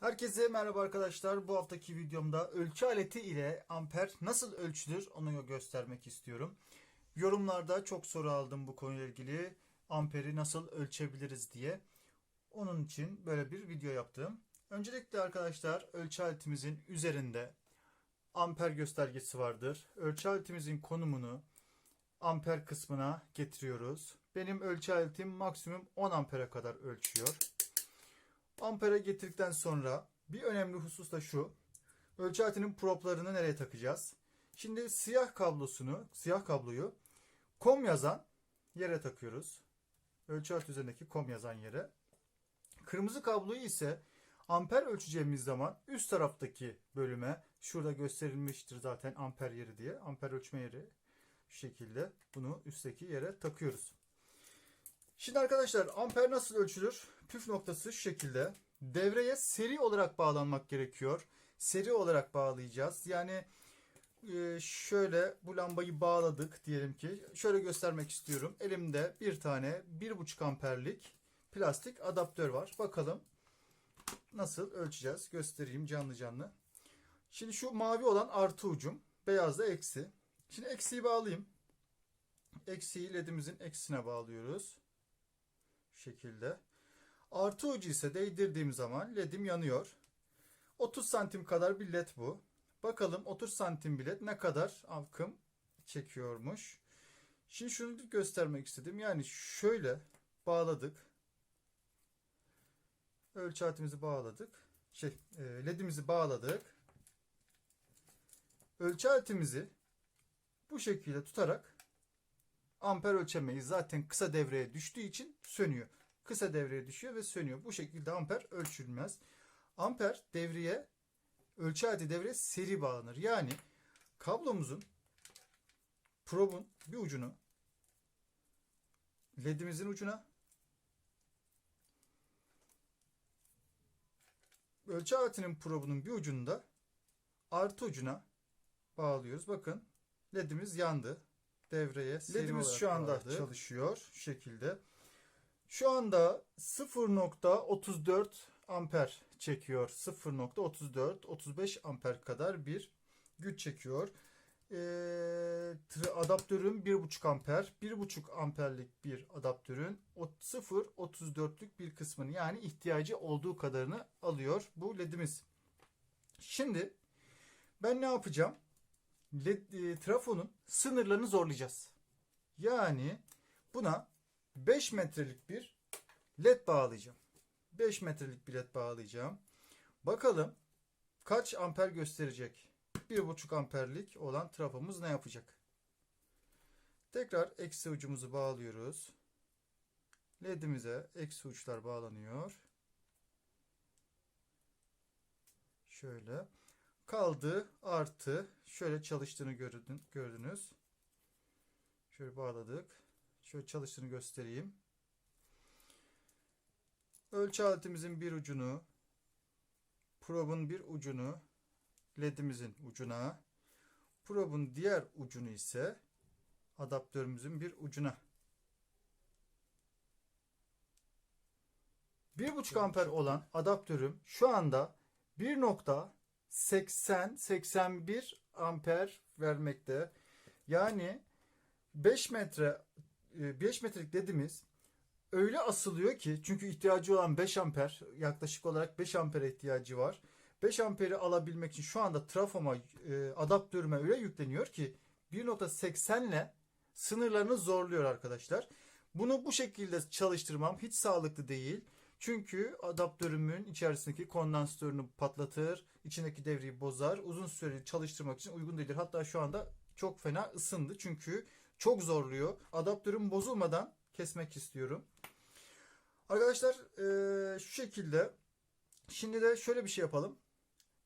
Herkese merhaba arkadaşlar. Bu haftaki videomda ölçü aleti ile amper nasıl ölçülür onu göstermek istiyorum. Yorumlarda çok soru aldım bu konuyla ilgili. Amperi nasıl ölçebiliriz diye. Onun için böyle bir video yaptım. Öncelikle arkadaşlar ölçü aletimizin üzerinde amper göstergesi vardır. Ölçü aletimizin konumunu amper kısmına getiriyoruz. Benim ölçü aletim maksimum 10 ampere kadar ölçüyor. Ampere getirdikten sonra bir önemli husus da şu. Ölçü aletinin proplarını nereye takacağız? Şimdi siyah kablosunu, siyah kabloyu kom yazan yere takıyoruz. Ölçü aleti üzerindeki kom yazan yere. Kırmızı kabloyu ise amper ölçeceğimiz zaman üst taraftaki bölüme şurada gösterilmiştir zaten amper yeri diye. Amper ölçme yeri şu şekilde bunu üstteki yere takıyoruz. Şimdi arkadaşlar amper nasıl ölçülür? Püf noktası şu şekilde. Devreye seri olarak bağlanmak gerekiyor. Seri olarak bağlayacağız. Yani e, şöyle bu lambayı bağladık diyelim ki. Şöyle göstermek istiyorum. Elimde bir tane 1.5 amperlik plastik adaptör var. Bakalım nasıl ölçeceğiz. Göstereyim canlı canlı. Şimdi şu mavi olan artı ucum. Beyaz da eksi. Şimdi eksiyi bağlayayım. Eksiyi ledimizin eksisine bağlıyoruz. Şekilde. Artı ucu ise değdirdiğim zaman ledim yanıyor. 30 santim kadar bir led bu. Bakalım 30 santim bir led ne kadar akım çekiyormuş. Şimdi şunu göstermek istedim. Yani şöyle bağladık. Ölçü aletimizi bağladık. Şey, e, ledimizi bağladık. Ölçü aletimizi bu şekilde tutarak amper ölçemeyiz. Zaten kısa devreye düştüğü için sönüyor. Kısa devreye düşüyor ve sönüyor. Bu şekilde amper ölçülmez. Amper devreye ölçü aleti devreye seri bağlanır. Yani kablomuzun probun bir ucunu ledimizin ucuna ölçü aletinin probunun bir ucunda artı ucuna bağlıyoruz. Bakın ledimiz yandı. Devreye seri Ledimiz şu anda bağladı. çalışıyor şu şekilde. Şu anda 0.34 amper çekiyor. 0.34 35 amper kadar bir güç çekiyor. Ee, adaptörüm 1.5 amper. 1.5 amperlik bir adaptörün o 0.34'lük bir kısmını yani ihtiyacı olduğu kadarını alıyor bu ledimiz. Şimdi ben ne yapacağım? LED, e, trafonun sınırlarını zorlayacağız. Yani buna 5 metrelik bir led bağlayacağım. 5 metrelik bir led bağlayacağım. Bakalım kaç amper gösterecek? 1,5 amperlik olan trafomuz ne yapacak? Tekrar eksi ucumuzu bağlıyoruz. LED'imize eksi uçlar bağlanıyor. Şöyle. Kaldı artı. Şöyle çalıştığını gördün, gördünüz. Şöyle bağladık. Şöyle çalıştığını göstereyim. Ölçü aletimizin bir ucunu, probun bir ucunu ledimizin ucuna, probun diğer ucunu ise adaptörümüzün bir ucuna. 1.5 amper olan adaptörüm şu anda 1.80-81 amper vermekte. Yani 5 metre 5 metrelik ledimiz öyle asılıyor ki çünkü ihtiyacı olan 5 amper yaklaşık olarak 5 ampere ihtiyacı var. 5 amperi alabilmek için şu anda trafoma e, adaptörüme öyle yükleniyor ki 1.80 ile sınırlarını zorluyor arkadaşlar. Bunu bu şekilde çalıştırmam hiç sağlıklı değil. Çünkü adaptörümün içerisindeki kondansatörünü patlatır, içindeki devreyi bozar. Uzun süreli çalıştırmak için uygun değildir. Hatta şu anda çok fena ısındı çünkü çok zorluyor. Adaptörüm bozulmadan kesmek istiyorum. Arkadaşlar eee, şu şekilde. Şimdi de şöyle bir şey yapalım.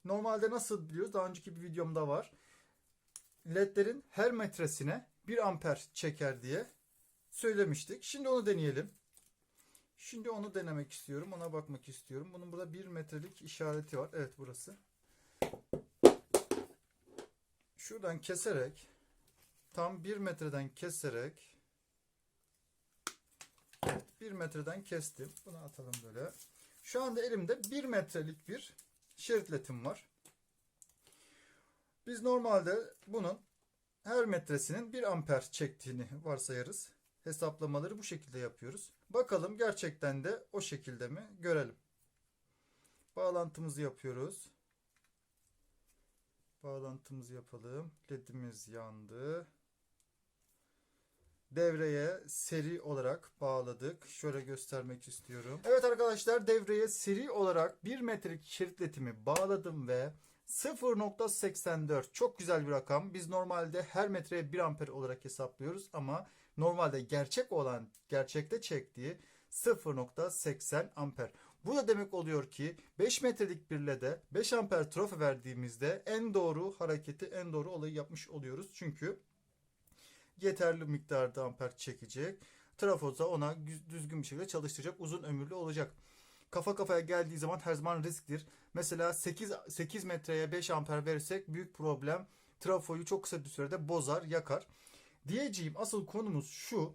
Normalde nasıl biliyoruz? Daha önceki bir videomda var. LED'lerin her metresine 1 amper çeker diye söylemiştik. Şimdi onu deneyelim. Şimdi onu denemek istiyorum. Ona bakmak istiyorum. Bunun burada 1 metrelik işareti var. Evet burası. Şuradan keserek tam 1 metreden keserek evet 1 metreden kestim. Bunu atalım böyle. Şu anda elimde 1 metrelik bir şeritletim var. Biz normalde bunun her metresinin 1 amper çektiğini varsayarız. Hesaplamaları bu şekilde yapıyoruz. Bakalım gerçekten de o şekilde mi görelim. Bağlantımızı yapıyoruz. Bağlantımızı yapalım. LED'imiz yandı. Devreye seri olarak bağladık. Şöyle göstermek istiyorum. Evet arkadaşlar devreye seri olarak 1 metrelik şeritletimi bağladım ve 0.84 çok güzel bir rakam. Biz normalde her metreye 1 amper olarak hesaplıyoruz ama normalde gerçek olan gerçekte çektiği 0.80 amper. Bu da demek oluyor ki 5 metrelik bir LED'e 5 amper trafo verdiğimizde en doğru hareketi, en doğru olayı yapmış oluyoruz. Çünkü yeterli miktarda amper çekecek. Trafoda ona gü- düzgün bir şekilde çalıştıracak, uzun ömürlü olacak. Kafa kafaya geldiği zaman her zaman risktir. Mesela 8 8 metreye 5 amper verirsek büyük problem. Trafoyu çok kısa bir sürede bozar, yakar. Diyeceğim asıl konumuz şu.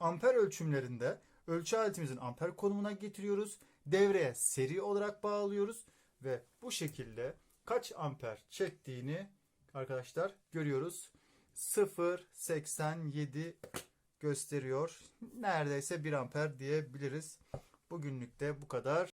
Amper ölçümlerinde ölçü aletimizin amper konumuna getiriyoruz. Devreye seri olarak bağlıyoruz ve bu şekilde kaç amper çektiğini arkadaşlar görüyoruz. 0.87 gösteriyor. Neredeyse 1 amper diyebiliriz. Bugünlük de bu kadar.